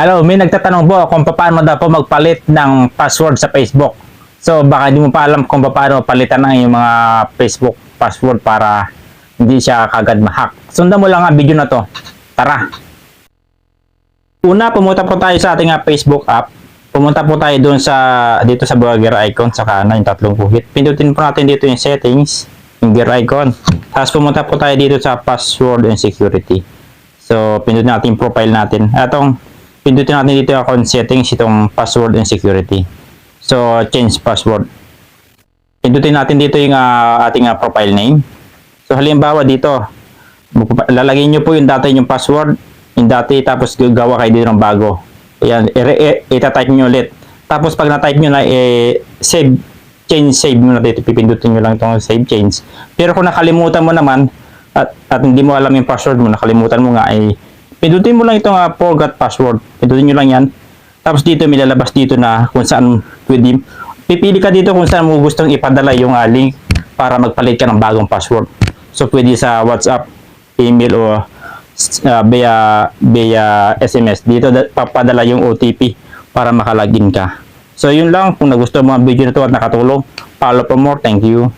Hello, may nagtatanong po kung paano daw po magpalit ng password sa Facebook. So baka hindi mo pa alam kung paano palitan ang iyong mga Facebook password para hindi siya kagad ma-hack. Sundan mo lang ang video na to. Tara! Una, pumunta po tayo sa ating ah, Facebook app. Pumunta po tayo doon sa dito sa burger icon sa kanan yung tatlong guhit. Pindutin po natin dito yung settings, yung gear icon. Tapos pumunta po tayo dito sa password and security. So, pindutin natin yung profile natin. Atong pindutin natin dito account settings itong password and security. So, change password. Pindutin natin dito yung ah, ating ah, profile name. So, halimbawa dito, lalagay nyo po yung dati yung password, yung dati, tapos gagawa kayo dito ng bago. Ayan, i- i- itatype nyo ulit. Tapos pag na-type nyo na, eh, save, change save mo na dito, pipindutin nyo lang itong save change. Pero kung nakalimutan mo naman, at, at hindi mo alam yung password mo, nakalimutan mo nga, ay pindutin mo lang itong uh, forgot password. Pindutin nyo lang yan. Tapos dito, may lalabas dito na kung saan pwede, pipili ka dito kung saan mo gustong ipadala yung uh, link para magpalit ka ng bagong password. So, pwede sa WhatsApp, email, o uh, via, via SMS. Dito, da- papadala yung OTP para makalagin ka. So, yun lang. Kung nagustuhan mo ang video na to at nakatulong, follow for more. Thank you.